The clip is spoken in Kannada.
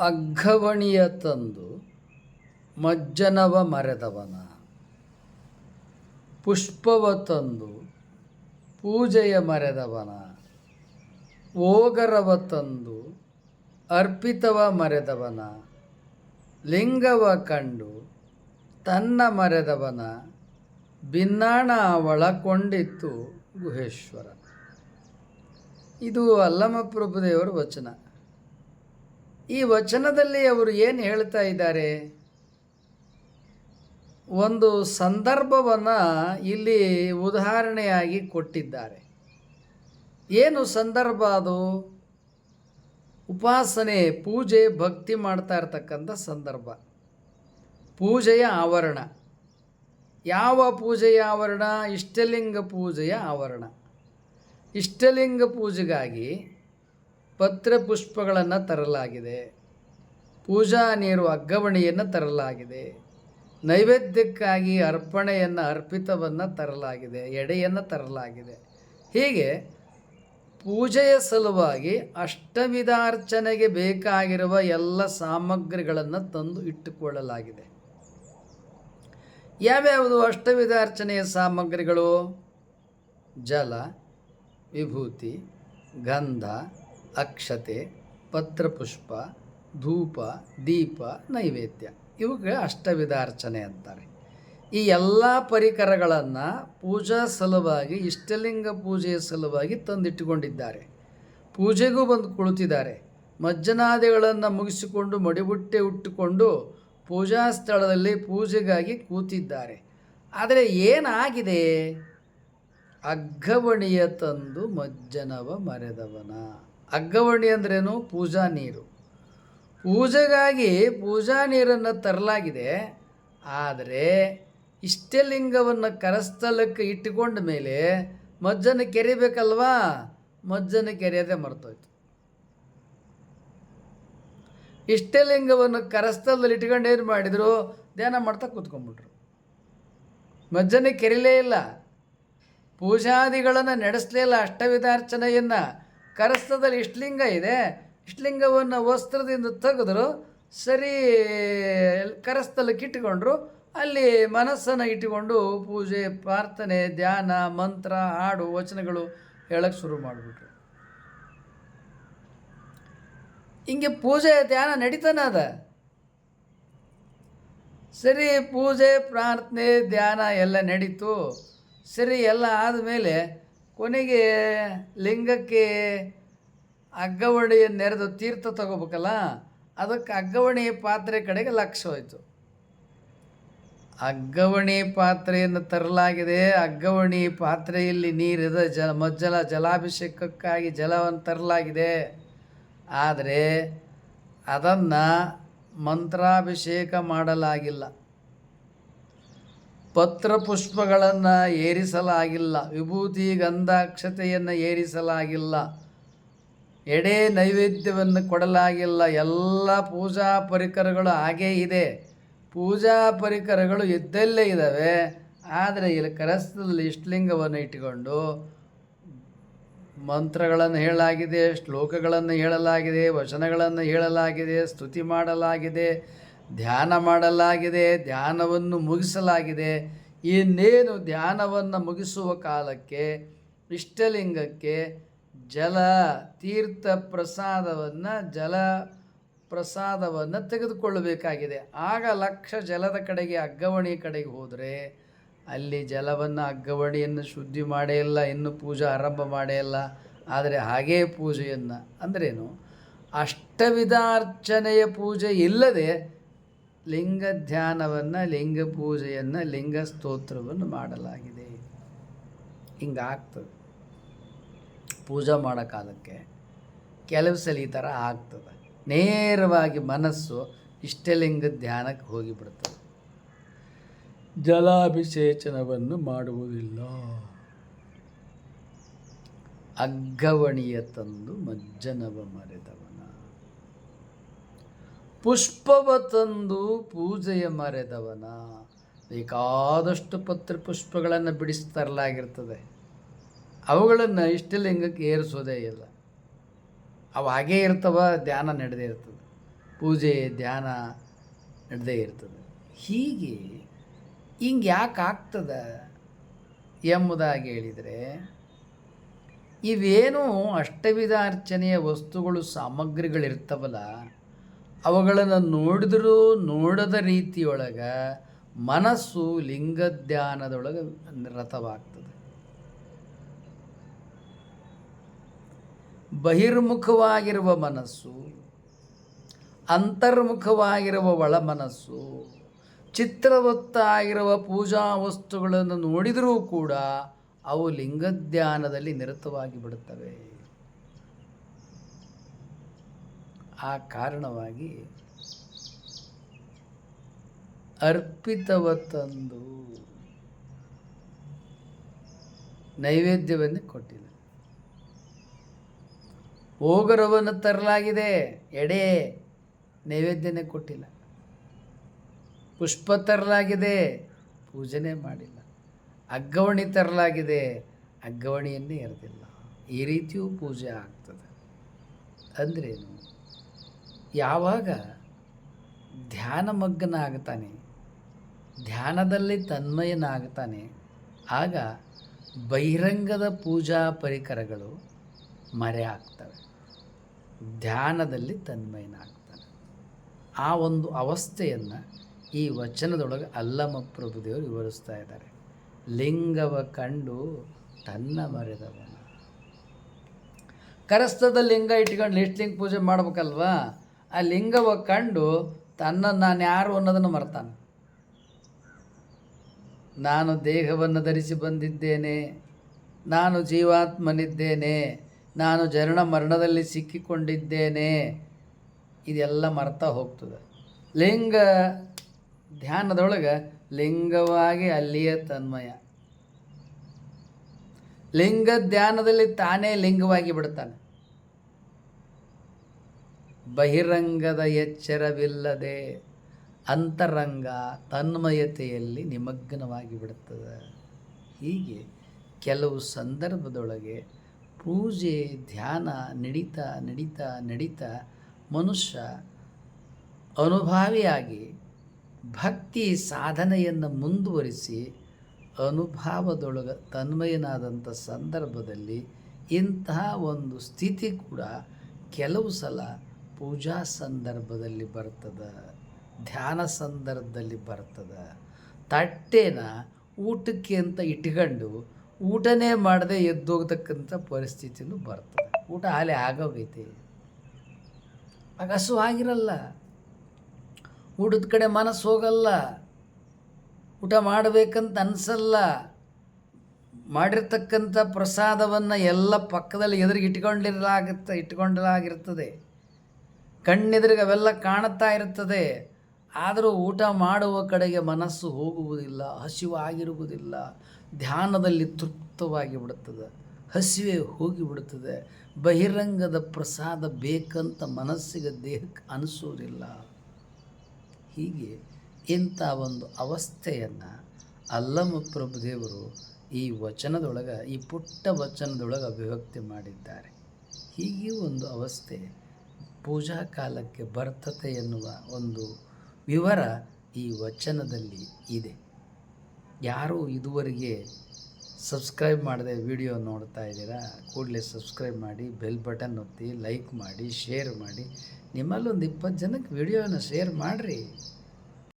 ಅಗ್ಗವಣಿಯ ತಂದು ಮಜ್ಜನವ ಮರೆದವನ. ಪುಷ್ಪವ ತಂದು ಪೂಜೆಯ ಮರೆದವನ. ಓಗರವ ತಂದು ಅರ್ಪಿತವ ಮರೆದವನ. ಲಿಂಗವ ಕಂಡು ತನ್ನ ಮರೆದವನ. ಭಿನ್ನಾಣ ಒಳಕೊಂಡಿತ್ತು ಗುಹೇಶ್ವರ ಇದು ಅಲ್ಲಮಪ್ರಭುದೇವರ ವಚನ. ಈ ವಚನದಲ್ಲಿ ಅವರು ಏನು ಹೇಳ್ತಾ ಇದ್ದಾರೆ? ಒಂದು ಸಂದರ್ಭವನ್ನು ಇಲ್ಲಿ ಉದಾಹರಣೆಯಾಗಿ ಕೊಟ್ಟಿದ್ದಾರೆ. ಏನು ಸಂದರ್ಭ ಅದು? ಉಪಾಸನೆ, ಪೂಜೆ, ಭಕ್ತಿ ಮಾಡ್ತಾ ಇರ್ತಕ್ಕಂಥ ಸಂದರ್ಭ. ಪೂಜೆಯ ಆವರಣ. ಯಾವ ಪೂಜೆಯ ಆವರಣ? ಇಷ್ಟಲಿಂಗ ಪೂಜೆಯ ಆವರಣ. ಇಷ್ಟಲಿಂಗ ಪೂಜೆಗಾಗಿ ಪತ್ರ ಪುಷ್ಪಗಳನ್ನು ತರಲಾಗಿದೆ. ಪೂಜಾ ನೀರು ಅಗ್ಗವಣಿಯನ್ನು ತರಲಾಗಿದೆ. ನೈವೇದ್ಯಕ್ಕಾಗಿ ಅರ್ಪಣೆಯನ್ನು ಅರ್ಪಿತವನ್ನು ತರಲಾಗಿದೆ, ಎಡೆಯನ್ನು ತರಲಾಗಿದೆ. ಹೀಗೆ ಪೂಜೆಯ ಸಲುವಾಗಿ ಅಷ್ಟವಿಧಾರ್ಚನೆಗೆ ಬೇಕಾಗಿರುವ ಎಲ್ಲ ಸಾಮಗ್ರಿಗಳನ್ನು ತಂದು ಇಟ್ಟುಕೊಳ್ಳಲಾಗಿದೆ. ಯಾವ್ಯಾವುದು ಅಷ್ಟವಿಧಾರ್ಚನೆಯ ಸಾಮಗ್ರಿಗಳು? ಜಲ, ವಿಭೂತಿ, ಗಂಧ ಅಕ್ಷತೆ, ಪತ್ರಪುಷ್ಪ, ಧೂಪ, ದೀಪ, ನೈವೇದ್ಯ. ಇವುಗಳ ಅಷ್ಟವಿಧ ಅಷ್ಟವಿಧಾರ್ಚನೆ ಅಂತಾರೆ. ಈ ಎಲ್ಲ ಪರಿಕರಗಳನ್ನು ಪೂಜಾ ಸಲುವಾಗಿ, ಇಷ್ಟಲಿಂಗ ಪೂಜೆಯ ಸಲುವಾಗಿ ತಂದಿಟ್ಟುಕೊಂಡಿದ್ದಾರೆ. ಪೂಜೆಗೂ ಬಂದು ಕುಳಿತಿದ್ದಾರೆ. ಮಜ್ಜನಾದಿಗಳನ್ನು ಮುಗಿಸಿಕೊಂಡು ಮಡಿಬುಟ್ಟೆ ಉಟ್ಟುಕೊಂಡು ಪೂಜಾ ಸ್ಥಳದಲ್ಲಿ ಪೂಜೆಗಾಗಿ ಕೂತಿದ್ದಾರೆ. ಆದರೆ ಏನಾಗಿದೆ? ಅಗ್ಗವಣಿಯ ತಂದು ಮಜ್ಜನವ ಮರೆದವನ. ಅಗ್ಗವಣಿ ಅಂದ್ರೇನು? ಪೂಜಾ ನೀರು. ಪೂಜೆಗಾಗಿ ಪೂಜಾ ನೀರನ್ನು ತರಲಾಗಿದೆ. ಆದರೆ ಇಷ್ಟಲಿಂಗವನ್ನು ಕರಸ್ಥಲಕ್ಕೆ ಇಟ್ಟುಕೊಂಡ ಮೇಲೆ ಮಜ್ಜನ ಕೆರಿಬೇಕಲ್ವಾ? ಮಜ್ಜನ ಕೆರೆಯದೆ ಮರ್ತೋಯ್ತು. ಇಷ್ಟಲಿಂಗವನ್ನು ಕರಸ್ಥಲದಲ್ಲಿ ಇಟ್ಕೊಂಡು ಏನು ಮಾಡಿದರು? ಧ್ಯಾನ ಮಾಡ್ತಾ ಕೂತ್ಕೊಂಡ್ಬಿಟ್ರು. ಮಜ್ಜನ ಕೆರಿಲೇ ಇಲ್ಲ. ಪೂಜಾದಿಗಳನ್ನು ನಡೆಸಲೇ ಇಲ್ಲ ಅಷ್ಟವಿಧಾರ್ಚನೆಯನ್ನು. ಕರಸ್ಥದಲ್ಲಿ ಇಷ್ಟಲಿಂಗ ಇದೆ ಇಷ್ಟಲಿಂಗವನ್ನು ವಸ್ತ್ರದಿಂದ ತೆಗೆದ್ರು, ಸರಿ ಕರಸ್ಥಲಕ್ಕೆ ಇಟ್ಟುಕೊಂಡ್ರು ಅಲ್ಲಿ ಮನಸ್ಸನ್ನು ಇಟ್ಟುಕೊಂಡು ಪೂಜೆ, ಪ್ರಾರ್ಥನೆ, ಧ್ಯಾನ, ಮಂತ್ರ, ಹಾಡು, ವಚನಗಳು ಹೇಳಕ್ಕೆ ಶುರು ಮಾಡಿಬಿಟ್ರು. ಹಿಂಗೆ ಪೂಜೆ, ಧ್ಯಾನ ನಡೀತಾನೆ ಅದ. ಸರಿ ಪೂಜೆ, ಪ್ರಾರ್ಥನೆ, ಧ್ಯಾನ ಎಲ್ಲ ನಡೀತು. ಸರಿ ಎಲ್ಲ ಆದಮೇಲೆ ಕೊನೆಗೆ ಲಿಂಗಕ್ಕೆ ಅಗ್ಗವಣಿಯನ್ನು ನೆರೆದು ತೀರ್ಥ ತಗೋಬೇಕಲ್ಲ? ಅದಕ್ಕೆ ಅಗ್ಗವಣಿ ಪಾತ್ರೆ ಕಡೆಗೆ ಲಕ್ಷ ಹೋಯಿತು. ಅಗ್ಗವಣಿ ಪಾತ್ರೆಯನ್ನು ತರಲಾಗಿದೆ. ಅಗ್ಗವಣಿ ಪಾತ್ರೆಯಲ್ಲಿ ನೀರಿದ ಜಲ, ಮಜ್ಜಲ, ಜಲಾಭಿಷೇಕಕ್ಕಾಗಿ ಜಲವನ್ನು ತರಲಾಗಿದೆ. ಆದರೆ ಅದನ್ನು ಮಂತ್ರಾಭಿಷೇಕ ಮಾಡಲಾಗಿಲ್ಲ. ಪತ್ರ ಪುಷ್ಪಗಳನ್ನು ಏರಿಸಲಾಗಿಲ್ಲ ವಿಭೂತಿ ಗಂಧಾಕ್ಷತೆಯನ್ನು ಏರಿಸಲಾಗಿಲ್ಲ, ಎಡೆ ನೈವೇದ್ಯವನ್ನು ಕೊಡಲಾಗಿಲ್ಲ, ಎಲ್ಲ ಪೂಜಾ ಪರಿಕರಗಳು ಹಾಗೇ ಇದೆ. ಪೂಜಾ ಪರಿಕರಗಳು ಇದ್ದಲ್ಲೇ ಇದ್ದಾವೆ ಆದರೆ ಇಲ್ಲಿ ಕರಸ್ಥದಲ್ಲಿ ಇಷ್ಟಲಿಂಗವನ್ನು ಇಟ್ಟುಕೊಂಡು ಮಂತ್ರಗಳನ್ನು ಹೇಳಲಾಗಿದೆ, ಶ್ಲೋಕಗಳನ್ನು ಹೇಳಲಾಗಿದೆ, ವಚನಗಳನ್ನು ಹೇಳಲಾಗಿದೆ, ಸ್ತುತಿ ಮಾಡಲಾಗಿದೆ. ಧ್ಯಾನ ಮಾಡಲಾಗಿದೆ, ಧ್ಯಾನವನ್ನು ಮುಗಿಸಲಾಗಿದೆ. ಇನ್ನೇನು ಧ್ಯಾನವನ್ನು ಮುಗಿಸುವ ಕಾಲಕ್ಕೆ, ಇಷ್ಟಲಿಂಗಕ್ಕೆ ಜಲ ತೀರ್ಥ ಪ್ರಸಾದವನ್ನು, ಜಲ ಪ್ರಸಾದವನ್ನು ತೆಗೆದುಕೊಳ್ಳಬೇಕಾಗಿದೆ. ಆಗ ಲಕ್ಷ ಜಲದ ಕಡೆಗೆ, ಅಗ್ಗವಣಿ ಕಡೆಗೆ ಹೋದರೆ, ಅಲ್ಲಿ ಜಲವನ್ನು ಅಗ್ಗವಣಿಯನ್ನು ಶುದ್ಧಿ ಮಾಡೇ ಇಲ್ಲ, ಇನ್ನು ಪೂಜೆ ಆರಂಭ ಮಾಡೇ ಇಲ್ಲ. ಆದರೆ ಹಾಗೇ ಪೂಜೆಯನ್ನು ಅಂದ್ರೇನು? ಅಷ್ಟವಿಧಾರ್ಚನೆಯ ಪೂಜೆ ಇಲ್ಲದೆ ಲಿಂಗ ಧ್ಯಾನವನ್ನು ಲಿಂಗ ಪೂಜೆಯನ್ನು ಲಿಂಗ ಸ್ತೋತ್ರವನ್ನು ಮಾಡಲಾಗಿದೆ. ಹಿಂಗಾಗ್ತದೆ. ಪೂಜೆ ಮಾಡೋ ಕಾಲಕ್ಕೆ ಕೆಲವು ಸಲ ಈ ಥರ ಆಗ್ತದೆ. ನೇರವಾಗಿ ಮನಸ್ಸು ಇಷ್ಟಲಿಂಗ ಧ್ಯಾನಕ್ಕೆ ಹೋಗಿಬಿಡ್ತದೆ ಜಲಾಭಿಷೇಚನವನ್ನು ಮಾಡುವುದಿಲ್ಲ. ಅಗ್ಗವಣಿಯ ತಂದು ಮಜ್ಜನವ ಮರೆದವನ ಪುಷ್ಪವ ತಂದು ಪೂಜೆಯ ಮರೆದವನ. ಬೇಕಾದಷ್ಟು ಪತ್ರ ಪುಷ್ಪಗಳನ್ನು ಬಿಡಿಸ್ತರಲಾಗಿರ್ತದೆ ಅವುಗಳನ್ನು ಇಷ್ಟಲಿಂಗಕ್ಕೆ ಏರಿಸೋದೇ ಇಲ್ಲ. ಅವು ಹಾಗೇ ಇರ್ತವ, ಧ್ಯಾನ ನಡೆದೇ ಇರ್ತದೆ. ಪೂಜೆ, ಧ್ಯಾನ ನಡೆದೇ ಇರ್ತದೆ. ಹೀಗೆ ಹಿಂಗೆ ಯಾಕೆ ಆಗ್ತದೆ ಎಂಬುದಾಗಿ ಹೇಳಿದರೆ, ಇವೇನು ಅಷ್ಟವಿಧ ಅರ್ಚನೆಯ ವಸ್ತುಗಳು, ಸಾಮಗ್ರಿಗಳಿರ್ತಾವಲ್ಲ ಅವುಗಳನ್ನು ನೋಡಿದರೂ ನೋಡದ ರೀತಿಯೊಳಗೆ ಮನಸ್ಸು ಲಿಂಗಧ್ಯಾನದೊಳಗೆ ನಿರತವಾಗ್ತದೆ. ಬಹಿರ್ಮುಖವಾಗಿರುವ ಮನಸ್ಸು, ಅಂತರ್ಮುಖವಾಗಿರುವ ಒಳ ಮನಸ್ಸು ಚಿತ್ರವತ್ತಾಗಿರುವ ಪೂಜಾ ವಸ್ತುಗಳನ್ನು ನೋಡಿದರೂ ಕೂಡ ಅವು ಲಿಂಗಧ್ಯಾನದಲ್ಲಿ ನಿರತವಾಗಿ ಬಿಡುತ್ತವೆ. ಆ ಕಾರಣವಾಗಿ ಅರ್ಪಿತವ ತಂದು ನೈವೇದ್ಯವನ್ನು ಕೊಟ್ಟಿಲ್ಲ. ಓಗರವನ್ನು ತರಲಾಗಿದೆ, ಎಡೆ ನೈವೇದ್ಯನೇ ಕೊಟ್ಟಿಲ್ಲ. ಪುಷ್ಪ ತರಲಾಗಿದೆ, ಪೂಜನೆ ಮಾಡಿಲ್ಲ. ಅಗ್ಗವಣಿ ತರಲಾಗಿದೆ, ಅಗ್ಗವಣಿಯನ್ನೇ ಎರೆದಿಲ್ಲ. ಈ ರೀತಿಯೂ ಪೂಜೆ ಆಗ್ತದೆ. ಅಂದ್ರೇನು? ಯಾವಾಗ ಧ್ಯಾನಮಗ್ನ ಆಗ್ತಾನೆ ಧ್ಯಾನದಲ್ಲಿ ತನ್ಮಯನಾಗ್ತಾನೆ, ಆಗ ಬಹಿರಂಗದ ಪೂಜಾ ಪರಿಕರಗಳು ಮರೆ ಆಗ್ತವೆ. ಧ್ಯಾನದಲ್ಲಿ ತನ್ಮಯನಾಗ್ತಾನೆ. ಆ ಒಂದು ಅವಸ್ಥೆಯನ್ನು ಈ ವಚನದೊಳಗೆ ಅಲ್ಲಮ ಪ್ರಭುದೇವರು ವಿವರಿಸ್ತಾ ಇದ್ದಾರೆ. ಲಿಂಗವ ಕಂಡು ತನ್ನ ಮರೆದವನ. ಕರಸ್ತದ ಲಿಂಗ ಇಟ್ಕೊಂಡು ಲಿಂಗ ಪೂಜೆ ಮಾಡ್ಬೇಕಲ್ವಾ? ಆ ಲಿಂಗವ ಕಂಡು ತನ್ನ ನಾನು ಯಾರು ಅನ್ನೋದನ್ನು ಮರ್ತಾನೆ. ನಾನು ದೇಹವನ್ನು ಧರಿಸಿ ಬಂದಿದ್ದೇನೆ, ನಾನು ಜೀವಾತ್ಮನಿದ್ದೇನೆ, ನಾನು ಜರಣ ಮರಣದಲ್ಲಿ ಸಿಕ್ಕಿಕೊಂಡಿದ್ದೇನೆ. ಇದೆಲ್ಲ ಮರ್ತಾ ಹೋಗ್ತದೆ. ಲಿಂಗ ಧ್ಯಾನದೊಳಗೆ ಲಿಂಗವಾಗಿ ಅಲ್ಲಿಯೇ ತನ್ಮಯ. ಲಿಂಗ ಧ್ಯಾನದಲ್ಲಿ ತಾನೇ ಲಿಂಗವಾಗಿ ಬಿಡ್ತಾನೆ. ಬಹಿರಂಗದ ಎಚ್ಚರವಿಲ್ಲದೆ ಅಂತರಂಗ ತನ್ಮಯತೆಯಲ್ಲಿ ನಿಮಗ್ನವಾಗಿ ಬಿಡುತ್ತದೆ. ಹೀಗೆ ಕೆಲವು ಸಂದರ್ಭದೊಳಗೆ ಪೂಜೆ, ಧ್ಯಾನ, ನಡೀತಾ ನಡೀತಾ ನಡೀತಾ ಮನುಷ್ಯ ಅನುಭಾವಿಯಾಗಿ ಭಕ್ತಿ ಸಾಧನೆಯನ್ನು ಮುಂದುವರಿಸಿ ಅನುಭಾವದೊಳಗೆ ತನ್ಮಯನಾದಂಥ ಸಂದರ್ಭದಲ್ಲಿ ಇಂತಹ ಒಂದು ಸ್ಥಿತಿ ಕೂಡ ಕೆಲವು ಸಲ ಪೂಜಾ ಸಂದರ್ಭದಲ್ಲಿ ಬರ್ತದೆ, ಧ್ಯಾನ ಸಂದರ್ಭದಲ್ಲಿ ಬರ್ತದೆ, ತಟ್ಟೆನ ಊಟಕ್ಕೆ ಅಂತ ಇಟ್ಕೊಂಡು ಊಟನೇ ಮಾಡದೆ ಎದ್ದೋಗ್ತಕ್ಕಂಥ ಪರಿಸ್ಥಿತಿನೂ ಬರ್ತದೆ. ಊಟ ಹಾಲೆ ಆಗೋಗೈತೆ. ಆಗ ಹಸು ಆಗಿರಲ್ಲ. ಊಟದ ಕಡೆ ಮನಸ್ಸು ಹೋಗಲ್ಲ. ಊಟ ಮಾಡಬೇಕಂತ ಅನಿಸಲ್ಲ. ಮಾಡಿರ್ತಕ್ಕಂಥ ಪ್ರಸಾದವನ್ನು ಎಲ್ಲ ಪಕ್ಕದಲ್ಲಿ ಎದುರಿಗೆ ಇಟ್ಕೊಂಡಿರಲಾಗುತ್ತೆ ಇಟ್ಕೊಂಡಲಾಗಿರ್ತದೆ ಕಣ್ಣೆದುರಿಗೆ ಅವೆಲ್ಲ ಕಾಣುತ್ತಾ ಇರುತ್ತದೆ. ಆದರೂ ಊಟ ಮಾಡುವ ಕಡೆಗೆ ಮನಸ್ಸು ಹೋಗುವುದಿಲ್ಲ ಹಸಿವಾಗಿರುವುದಿಲ್ಲ ಧ್ಯಾನದಲ್ಲಿ ತೃಪ್ತವಾಗಿ ಬಿಡುತ್ತದೆ. ಹಸಿವೆ ಹೋಗಿಬಿಡುತ್ತದೆ ಬಹಿರಂಗದ ಪ್ರಸಾದ ಬೇಕಂತ ಮನಸ್ಸಿಗೆ ದೇಹಕ್ಕೆ ಅನಿಸೋದಿಲ್ಲ ಹೀಗೆ ಇಂಥ ಒಂದು ಅವಸ್ಥೆಯನ್ನು ಅಲ್ಲಮ ಪ್ರಭುದೇವರು ಈ ವಚನದೊಳಗೆ, ಈ ಪುಟ್ಟ ವಚನದೊಳಗೆ ಅಭಿವ್ಯಕ್ತಿ ಮಾಡಿದ್ದಾರೆ. ಹೀಗೆ ಒಂದು ಅವಸ್ಥೆ ಪೂಜಾ ಕಾಲಕ್ಕೆ ಬರ್ತತೆ ಎನ್ನುವ ಒಂದು ವಿವರ ಈ ವಚನದಲ್ಲಿ ಇದೆ. ಯಾರು ಇದುವರೆಗೆ ಸಬ್ಸ್ಕ್ರೈಬ್ ಮಾಡದೆ ವಿಡಿಯೋ ನೋಡ್ತಾ ಇದ್ದೀರಾ, ಕೂಡಲೇ ಸಬ್ಸ್ಕ್ರೈಬ್ ಮಾಡಿ, ಬೆಲ್ ಬಟನ್ ಒತ್ತಿ, ಲೈಕ್ ಮಾಡಿ, ಶೇರ್ ಮಾಡಿ, ನಿಮ್ಮಲ್ಲೊಂದು ಇಪ್ಪತ್ತು ಜನಕ್ಕೆ ವಿಡಿಯೋನ ಶೇರ್ ಮಾಡಿರಿ.